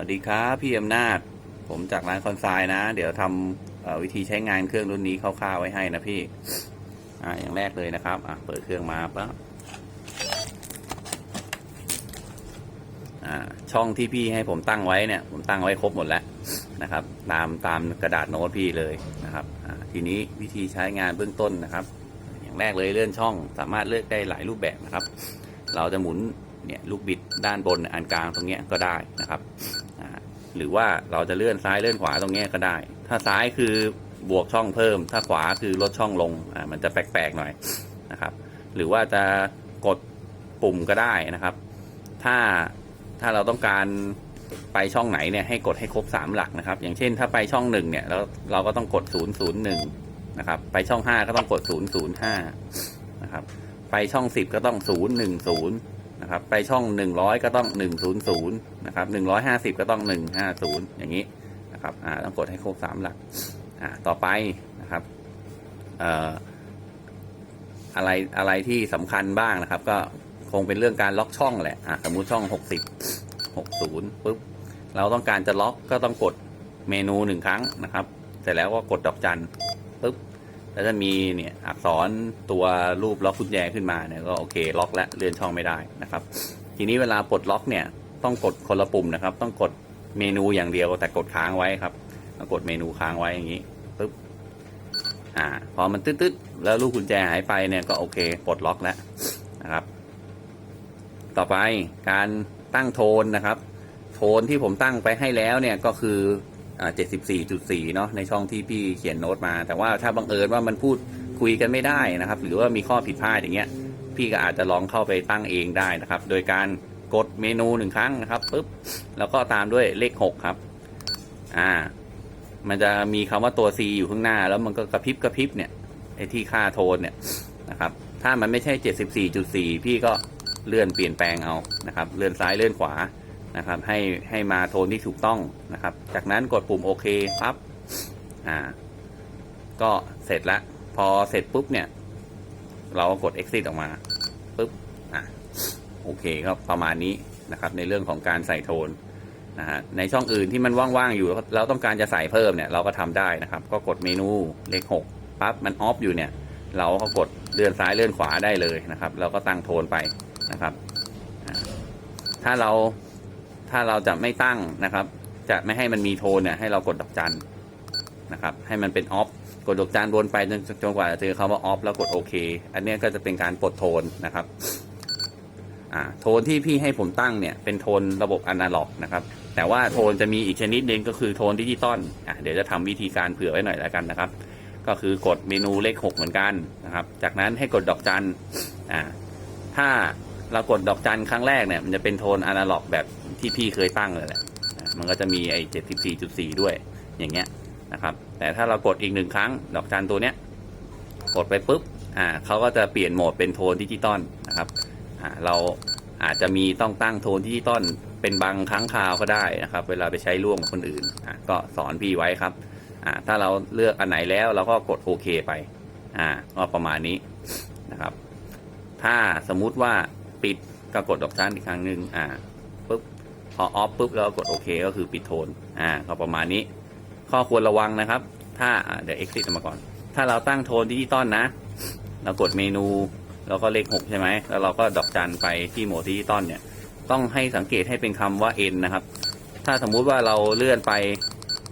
วัสดีครับพี่อำนาจ ผมจากร้านคอนไซน์นะ เดี๋ยวทำวิธีใช้งานเครื่องรุ่นนี้คร่าวๆไว้ให้นะพี่อ่าอย่างแรกเลยนะครับอะเปิดเครื่องมาปั๊บอ่าช่องที่พี่ให้ผมตั้งไว้เนี่ย ผมตั้งไว้ครบหมดแล้วนะครับ ตามตามกระดาษโน้ตพี่เลยนะครับอ่าทีนี้วิธีใช้งานเบื้องต้นนะครับ อย่างแรกเลยเลื่อนช่องสามารถเลือกได้หลายรูปแบบนะครับ เราจะหมุนเนี่ยลูกบิดด้านบนอันกลางตรงเนี้ยก็ได้นะครับ หรือว่าเราจะเลื่อนซ้ายเลื่อนขวาตรงนี้ก็ได้ ถ้าซ้ายคือบวกช่องเพิ่ม ถ้าขวาคือลดช่องลงอ่ามันจะแปลกๆหน่อยนะครับ หรือว่าจะกดปุ่มก็ได้นะครับ ถ้าถ้าเราต้องการไปช่องไหนเนี่ยให้กดให้ครบสามหลักนะครับ อย่างเช่นถ้าไปช่องหนึ่งเนี่ยแล้วเราก็ต้องกดศูนย์ศูนย์หนึ่งนะครับ ไปช่องห้าก็ต้องกดศูนย์ศูนย์ห้านะครับ ไปช่องสิบก็ต้องศู นะครับ ไปช่องหนึ่งร้อยก็ต้องหนึ่งศูนย์ศูนย์นะครับหนึ่งร้อยห้าสิบก็ต้องหนึ่งห้าศูนย์อย่างนี้นะครับอ่าต้องกดให้ครบสามหลักอ่าต่อไปนะครับเอ่ออะไรอะไรที่สำคัญบ้างนะครับ ก็คงเป็นเรื่องการล็อกช่องแหละอ่าสมมุติช่องหกสิบหกศูนย์ปุ๊บเราต้องการจะล็อกก็ต้องกดเมนูหนึ่งครั้งนะครับ เสร็จแล้วก็กดดอกจันปุ๊บ แล้วจะมีเนี่ยอักษรตัวรูปล็อกกุญแจขึ้นมาเนี่ยก็โอเคล็อกและเลื่อนช่องไม่ได้นะครับ ทีนี้เวลาปลดล็อกเนี่ยต้องกดคนละปุ่มนะครับ ต้องกดเมนูอย่างเดียวแต่กดค้างไว้ครับกดเมนูค้างไว้อย่างนี้ปึ๊บอ่าพอมันตึ๊ดๆแล้วลูกกุญแจหายไปเนี่ยก็โอเคปลดล็อกแล้วนะครับ ต่อไปการตั้งโทนนะครับ โทนที่ผมตั้งไปให้แล้วเนี่ยก็คือ อ่า74.4เนาะในช่องที่พี่เขียนโน้ตมา แต่ว่าถ้าบังเอิญว่ามันพูดคุยกันไม่ได้นะครับ หรือว่ามีข้อผิดพลาดอย่างเงี้ย พี่ก็อาจจะลองเข้าไปตั้งเองได้นะครับ โดยการกดเมนูหนึ่งครั้งนะครับปุ๊บแล้วก็ตามด้วยเลข6ครับ อ่า มันจะมีคำว่าตัว C อยู่ข้างหน้า แล้วมันก็กระพริบกระพริบเนี่ยไอ้ที่ค่าโทนเนี่ยนะครับ ถ้ามันไม่ใช่74.4พี่ก็เลื่อนเปลี่ยนแปลงเอานะครับ เลื่อนซ้ายเลื่อนขวา นะครับ ให้ให้มาโทนที่ถูกต้องนะครับ จากนั้นกดปุ่มโอเคปั๊บอ่า ก็เสร็จล้วพอเสร็จปุ๊บเนี่ย เราก็กด exit ออกมาปุ๊บอะโอเคก็ประมาณนี้นะครับ ในเรื่องของการใส่โทนนะฮะในช่องอื่นที่มันว่างๆอยู่เราต้องการจะใส่เพิ่มเนี่ยเราก็ทำได้นะครับ ก็กดเมนูเลขหกปั๊บมันออฟอยู่เนี่ย เราก็กดเลื่อนซ้ายเลื่อนขวาได้เลยนะครับ เราก็ตั้งโทนไปนะครับ ถ้าเรา ถ้าเราจะไม่ตั้งนะครับ จะไม่ให้มันมีโทนเนี่ยให้เรากดดอกจันนะครับ ให้มันเป็นออฟกดดอกจันวนไปจนจนกว่าจะเจอคำว่าออฟแล้วกดโอเค อันนี้ก็จะเป็นการปลดโทนนะครับอ่าโทนที่พี่ให้ผมตั้งเนี่ยเป็นโทนระบบอนาล็อกนะครับ แต่ว่าโทนจะมีอีกชนิดหนึ่งก็คือโทนดิจิตอลอะเดี๋ยวจะทำวิธีการเผื่อไว้หน่อยแล้วกันนะครับ ก็คือกดเมนูเลขหกเหมือนกันนะครับ จากนั้นให้กดดอกจันอ่าถ้า เรากดดอกจันครั้งแรกเนี่ยมันจะเป็นโทนอนาล็อกแบบที่พี่เคยตั้งเลยแหละอะมันก็จะมีไอ้เจ็ดสิบสี่จุดสี่ด้วยอย่างเงี้ยนะครับ แต่ถ้าเรากดอีกหนึ่งครั้ง ดอกจันตัวเนี้ยกดไปปุ๊บอ่าเขาก็จะเปลี่ยนโหมดเป็นโทนดิจิตอลนะครับอ่าเราอาจจะมีต้องตั้งโทนดิจิตอลเป็นบางครั้งคราวก็ได้นะครับ เวลาไปใช้ร่วมกับคนอื่นอ่าก็สอนพี่ไว้ครับอ่าถ้าเราเลือกอันไหนแล้วเราก็กดโอเคไปอ่าก็ประมาณนี้นะครับ ถ้าสมมุติว่า ปิดก็กดดอกจันอีกครั้งหนึ่งอ่าปุ๊บพอออฟปุ๊บแล้วกดโอเคก็คือปิดโทนอ่าก็ประมาณนี้ ข้อควรระวังนะครับ ถ้าเดี๋ยว exit ออกมาก่อน ถ้าเราตั้งโทนดิจิตอลนะ เรากดเมนูแล้วก็เลขหกใช่ไหมแล้วเราก็ดอกจันไปที่โหมดดิจิตอลเนี่ย ต้องให้สังเกตให้เป็นคำว่า n นะครับ ถ้าสมมุติว่าเราเลื่อนไป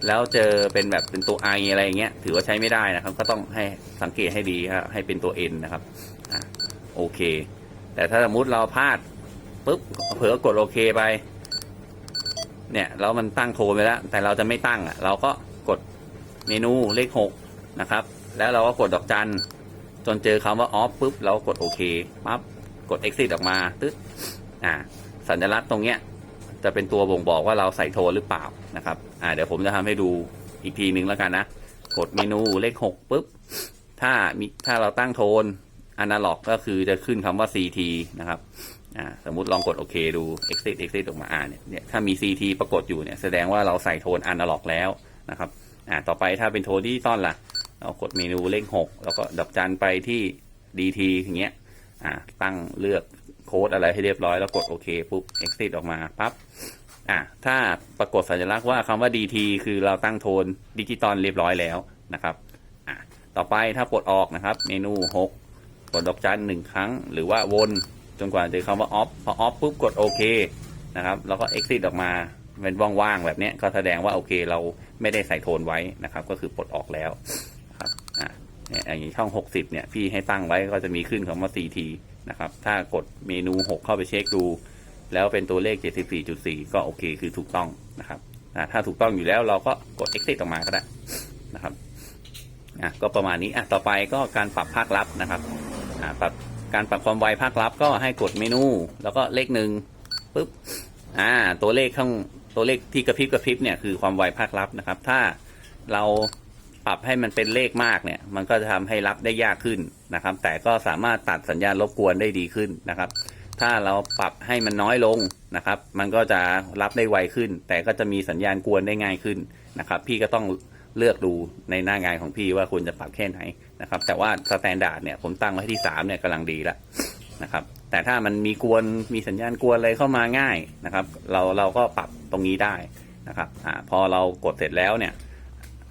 แล้วเจอเป็นแบบเป็นตัว i อะไรอย่างเงี้ย ถือว่าใช้ไม่ได้นะครับ ก็ต้องให้สังเกตให้ดีครับให้เป็นตัว n นะครับ อ่าโอเค แต่ถ้าสมมติเราพลาดปุ๊บเผลอกดโอเคไป เนี่ยแล้วมันตั้งโทนไปแล้ว แต่เราจะไม่ตั้งอะ เราก็กดเมนูเลขหกนะครับ แล้วเราก็กดดอกจัน จนเจอคำว่าออฟปุ๊บเรากดโอเคปั๊บกด exit ออกมาตึ๊ดอ่า สัญลักษณ์ตรงเนี้ย จะเป็นตัวบ่งบอกว่าเราใส่โทนหรือเปล่านะครับ อ่า เดี๋ยวผมจะทำให้ดูอีกทีนึงแล้วกันนะ กดเมนูเลขหกปุ๊บ ถ้ามีถ้าเราตั้งโทน อนาล็อกก็คือจะขึ้นคำว่า CT นะครับอ่าสมมุติลองกดโอเคดู exit exit ออกมาอ่าเนี่ยเนี่ยถ้ามี CT ปรากฏอยู่เนี่ยแสดงว่าเราใส่โทนอนาล็อกแล้วนะครับอ่าต่อไปถ้าเป็นโทนดิจิตอลล่ะ เรากดเมนูเลขหกแล้วก็ดอกจันไปที่ DT อย่างเงี้ยอ่าตั้งเลือกโค้ดอะไรให้เรียบร้อยแล้วกดโอเคปุ๊บ exit ออกมาปั๊บอะถ้าปรากฏสัญลักษณ์ว่าคำว่า DT คือเราตั้งโทนดิจิตอลเรียบร้อยแล้วนะครับอะต่อไปถ้าปลดออกนะครับ เมนู 6 กดดอกจันหนึ่งครั้ง หรือว่าวนจนกว่าจะเจอคำว่า off พอ off ปุ๊บกดโอเคนะครับแล้วก็ exit ออกมาเป็นว่างๆแบบนี้ก็แสดงว่าโอเคเราไม่ได้ใส่โทนไว้นะครับ ก็คือปลดออกแล้วครับอะเนี่ยอย่างนี้ช่อง 60 เนี่ย พี่ให้ตั้งไว้ก็จะมีขึ้นคำว่า CT นะครับ ถ้ากดเมนู 6 เข้าไปเช็คดู แล้วเป็นตัวเลข 74.4 ก็โอเคคือถูกต้องนะครับอะถ้าถูกต้องอยู่แล้วเราก็กด exit ออกมาก็ได้นะครับอะก็ประมาณนี้อะต่อไปก็การปรับภาคลับนะครับ ปรับการปรับความไวภาคลับก็ให้กดเมนู แล้วก็เลขหนึ่งปุ๊บอ่าตัวเลขข้างตัวเลขที่กระพริบกระพริบเนี่ยคือความไวภาคลับนะครับ ถ้าเราปรับให้มันเป็นเลขมากเนี่ยมันก็จะทำให้รับได้ยากขึ้นนะครับ แต่ก็สามารถตัดสัญญาณรบกวนได้ดีขึ้นนะครับ ถ้าเราปรับให้มันน้อยลงนะครับ มันก็จะรับได้ไวขึ้น แต่ก็จะมีสัญญาณกวนได้ง่ายขึ้นนะครับ พี่ก็ต้องเลือกดูในหน้างานของพี่ว่าควรจะปรับแค่ไหน นะครับ แต่ว่าสแตนดาร์ดเนี่ยผมตั้งไว้ที่3เนี่ยกำลังดีแล้วนะครับ แต่ถ้ามันมีกวนมีสัญญาณกวนอะไรเข้ามาง่ายนะครับ เราเราก็ปรับตรงนี้ได้นะครับอพอเรากดเสร็จแล้วเนี่ย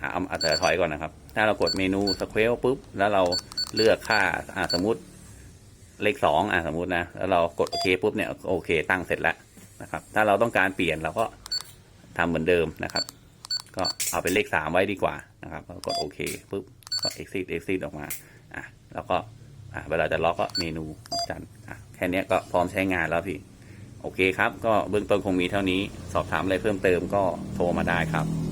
อ่าเอาเอาถอยก่อนนะครับ ถ้าเรากดเมนูสเควลปุ๊บแล้วเราเลือกค่าสมมติเลขสองอะสมมตินะแล้วเรากดโอเคปุ๊บเนี่ยโอเค ตั้งเสร็จแล้วนะครับ ถ้าเราต้องการเปลี่ยนเราก็ทำเหมือนเดิมนะครับ ก็เอาเป็นเลขสามไว้ดีกว่านะครับกดโอเคปุ๊บ ก็ exit exit ออกมาอะแล้วก็อะเวลาจะล็อกก็เมนูจันอะแค่นี้ก็พร้อมใช้งานแล้วพี่โอเคครับ ก็เบื้องต้นคงมีเท่านี้ สอบถามอะไรเพิ่มเติมก็โทรมาได้ครับ